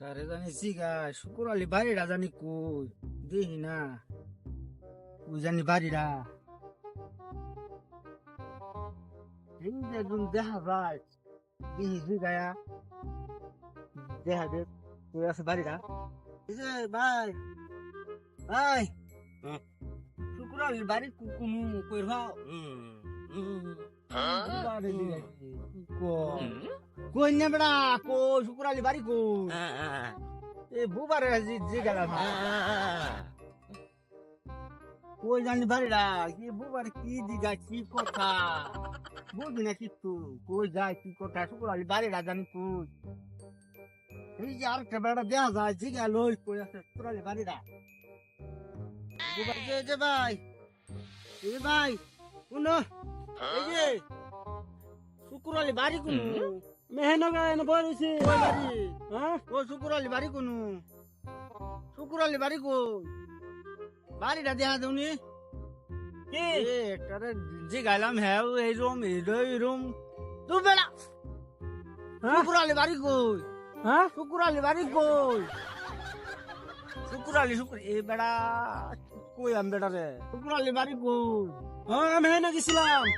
কারে জানি জিগা শুকুর আলী বাড়িটা জানি কই? দেখি না। ওই জানি বাড়িটা? একদম দেখা যায় দেখি জিগায়া। দেখা দে কই আছে বাড়িটা? এই যে ভাই ভাই। শুকুর আলী বাড়ি কোনো কই ভাও বাড়ি দিকে কই নে বেড়া কই শুকুর আলী বাড়ি কই এ বুবারে জি গেলাম। কই জানি বাড়িরা কি বুবার কি দিগা কি কথা? বুঝি না কিছু কই যায় কি কথা? শুকুর আলী বাড়িরা জানি কই। এই যে আরেকটা বেড়া দেয়া যায় জি গেল কই আছে শুকুর আলী বাড়িরা। বুবার যে যে ভাই এ ভাই শুনো এই যে শুকুর আলী বাড়ি কোনো মেহনগা এনে বই রয়েছে কই বাড়ি হ্যাঁ ও শুকুর আলী বাড়ি কোনো শুকুর আলী বাড়ি কই বাড়িটা দেখা দেউনি কি এ একটারে যে গাইলাম হ্যাঁ ও এই রুম এই র- এই রুম তু বেড়া হ্যাঁ শুকুর আলী বাড়ি কই হ্যাঁ শুকুর আলী বাড়ি কই শুকুর আলী শুকুর এ বেড়া কই আম বেড়া রে শুকুর আলী বাড়ি কই হ্যাঁ মেহনগ গেছিলাম এই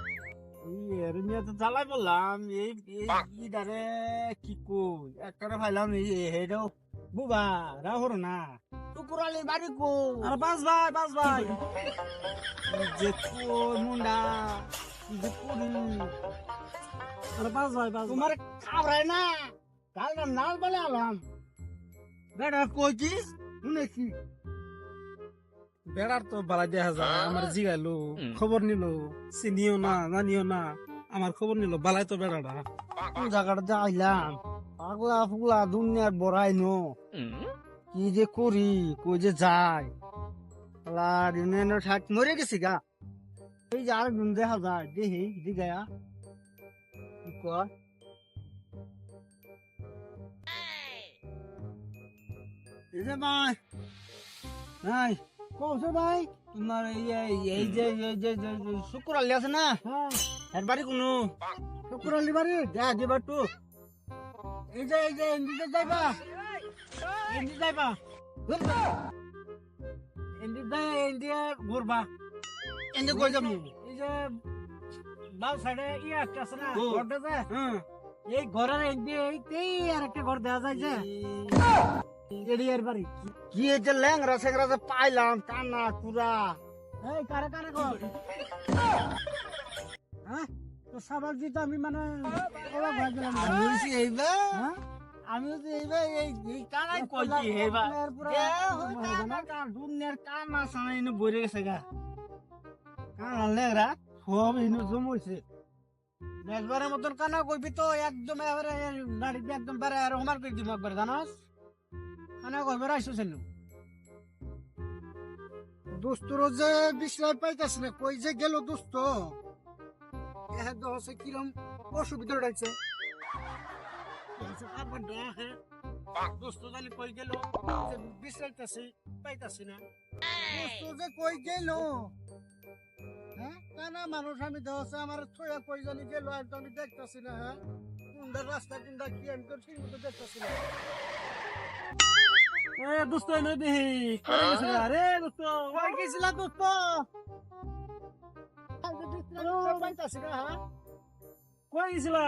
এর নিয়ে তো জ্বালাই বললাম এই ইদারে কি কই? একটারে ভাইলাম এই হেডো বুবা রাহর না। শুকুর আলী বাড়ি কই? আর পাঁচ ভাই পাঁচ ভাই। যে তোর মুন্ডা যে করি আর পাঁচ ভাই ভাই। তোমার খাবরায় না। কাল নাল বলে আলাম। বেটা কইছিস শুনেছি বেড়ার তো বালা দেখা যায় আমার জিগাইলো খবর নিল চিনিও না জানিও না। আমার খবর নিল বালাই তো বেড়াটা কোন জায়গাটা যাইলাম পাগলা ফুগলা দুনিয়ার বড়াই নো কি যে করি কই যে যাই? ঠাক মরে গেছি গা। এই যে আরেকজন দেখা যায় দেখি দিগায়া কি কর এই যে ভাই। নাই কৌছে ভাই? তোমার এই এই- এই যে এই যে যে- যে শুক্র আলী আছে না? হ্যাঁ এর বাড়ি কোনো? শুক্র আলী বাড়ি? যা দিবা টু এই যে এই যে এন্দিতে যাইবা। এন্দি যাইবা। এন্দি যাই এন্দি ঘুরবা। এন্দি কই যাব? এই যে বাল সাইডে ই একটা আছে না। ঘরটা যে। হ্যাঁ। এই ঘরের এন্দি এইতেই আর একটা ঘর দেওয়া যায় যে। এডি বাড়ি। কি যে ল্যাংরা সেংরা যে পাইলাম কানা কুরা এই কারে কারে ঘর হ্যাঁ? তো সাবার দিতে আমি মানে অবাক হয়ে গেলাম আমি বলছি এইবা আমি বলছি এইবা এই এই কানাই কইছি এইবা এ কানা কান দুনিয়ার কানা সানা ইনে বইরে গেছে গা। কানা লেগরা সব ইনে জমইছে। নেক্সবারের মতন কানা কইবি তো একদম এবারে দাড়িতে একদম বেড়ে আর হোমার করে দিব একবার জানাস? রাইছো দোস্তর যে বিশ্রাম পাইতাছ না, কই যে গেল দোস্ত? এহে হচ্ছে কিরম অসুবিধা রয়েছে দোস্ত জানি কই গেল বিশ্রাইতাছি পাইতাছি না। দোস্ত যে কই গেল? হ্যাঁ কানা মানুষ আমি দেওয়া আমার ছয়া কই জানি গেল, আর আমি দেখতাছি না হ্যাঁ? কোনটা রাস্তা কোনটা কি আমি তো ঠিক মতো দেখতাছি না। এ দোস্ত এনে দেখি কই গেছে আরে দোস্ত কই গেছিলা দোস্ত? পাইতাছি না হ্যাঁ? কই গেছিলা?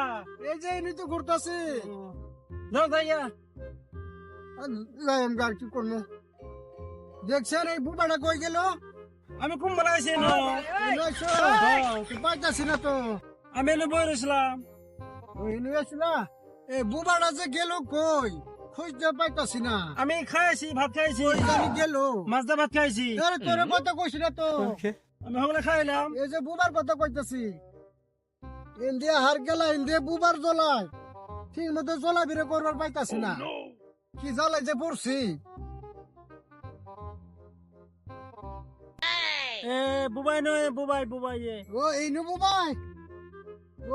এই যে এনে তো ঘুরতাছি। যাও যাইয়া লাইম গার কি করব? দেখছেন এই বুবাটা কই গেল? আমি কুম বলা গেছি না পাইতাছি না তো। আমি এনে বই রয়েছিলাম। এই বুবাটা যে গেল কই? খুঁজতে পাইতাছি না। আমি খাইছি ভাত খাইছি। জানি গেল? মাছ ভাত খাইছি। আরে তোর কথা কইছি না তো। আমি হগলে খাইলাম। এই যে বুবার কথা কইতাছি। ইন্ডিয়া হার গেলা ইন্ডিয়া বুবার জ্বলায়। ঠিক মতো জ্বলা বেরে করবার পাইতাছি না। কি জ্বালাই যে পড়ছি? এ বুবাই নয় বুবাই বুবাই এ ও এই নু বুবাই।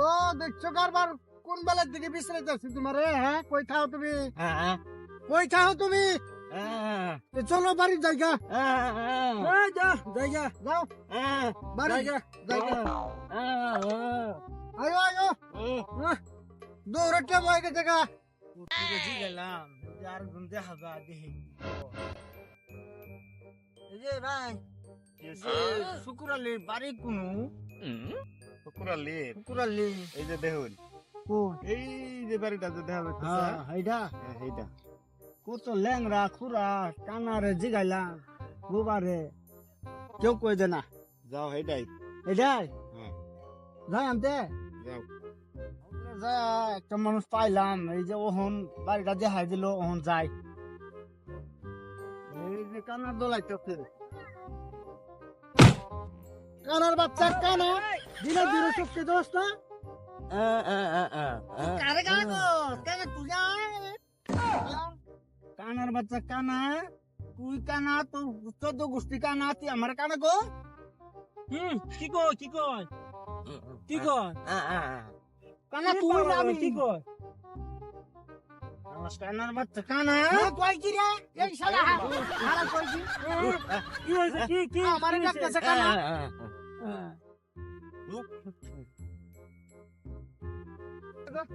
ও দেখছ কারবার কোন বেলার দিকে বিশ্রাইতেছি তোমার হ্যাঁ? কই থাও তুমি? কই থাও তুমি? এ চলো বাড়ির জায়গা। এই যা জায়গা যাও। বাড়ি জায়গা। জায়গা। আয়ো আয়ো। দৌড়টা বয় গেছে গা। কোথেকে জি গেলাম যে আর গুন দেখা যা দেখি এই যে ভাই শুকুরালি বাড়ি কোনো। শুকুরালি শুকুরালি এই যে দেখুন। এই যে বাড়িটা যে দেখা যাচ্ছে হ্যাঁ এইটা এইটা কত ল্যাংরা খুরা কানারে জিগাইলাম গোবারে কেউ কই দে না। যাও এইটাই হ্যাঁ। যাই আনতে। যাও। যা একটা মানুষ পাইলাম এই যে ওহন বাড়িটা দেখাই দিল ওহন যাই। এই যে কানার দোলাই তো কানার বাচ্চা কানা। দিনে দিনে চুক্তি দোষ না? কারে কানে গো কানে তুই কানার বাচ্চা কানা তুই কানা তো চোদ্দ গোষ্ঠী কানা তুই আমার কানা গো হুম কি কয় কি কয় কি কয় কানা তুই না আমি কি কয় কানার বাচ্চা কানা কয় কি রে এই শালা হারা কয় কি কি হইছে কি কি আমার কাছে কানা 大哥